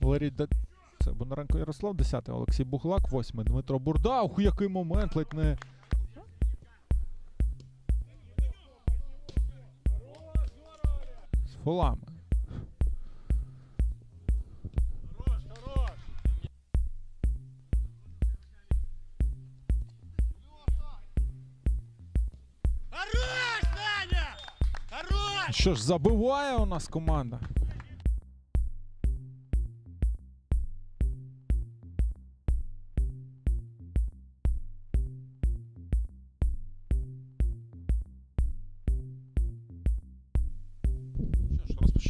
Валерій Д... Це Бондаренко Ярослав, 10 Олексій Буглак, 8 Дмитро Бурда. Ух, який момент, ледь не. З фолами. Що ж, забиває у нас команда.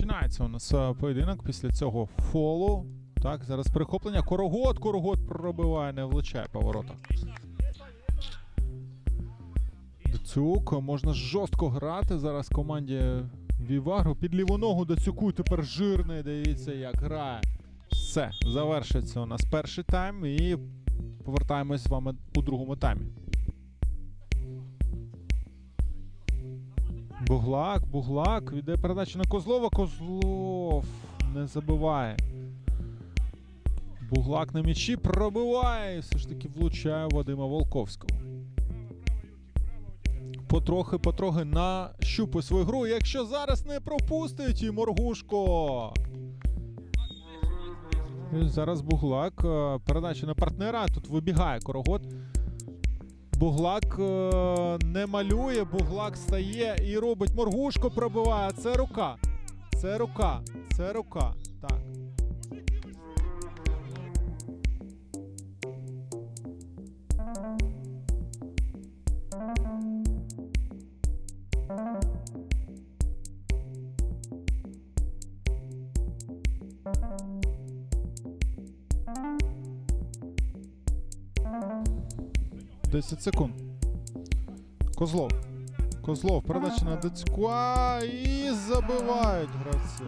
Розпочинається у нас е, поєдинок після цього фолу. Так, зараз перехоплення. Корогот, Корогот пробиває, не влучає по воротах. Дацюк, можна жорстко грати зараз команді Вівагро. Під ліву ногу Дацюку тепер жирний. Дивіться, як грає. Все, завершиться у нас перший тайм і повертаємось з вами у другому таймі. Буглак, Буглак, віддає передачу на Козлова. Козлов не забиває. Буглак на м'ячі пробиває. І все ж таки влучає Вадима Волковського. Потрохи, потрохи нащупує свою гру. Якщо зараз не пропустить і Моргушко. І зараз Буглак. е, Передача на партнера. Тут вибігає Корогот. Буглак е, не малює, Буглак стає і робить моргушку пробиває. Це рука. Це рука. Це рука. Так. 10 секунд. Козлов. Козлов. Передача на Децьку. І забивають гравці.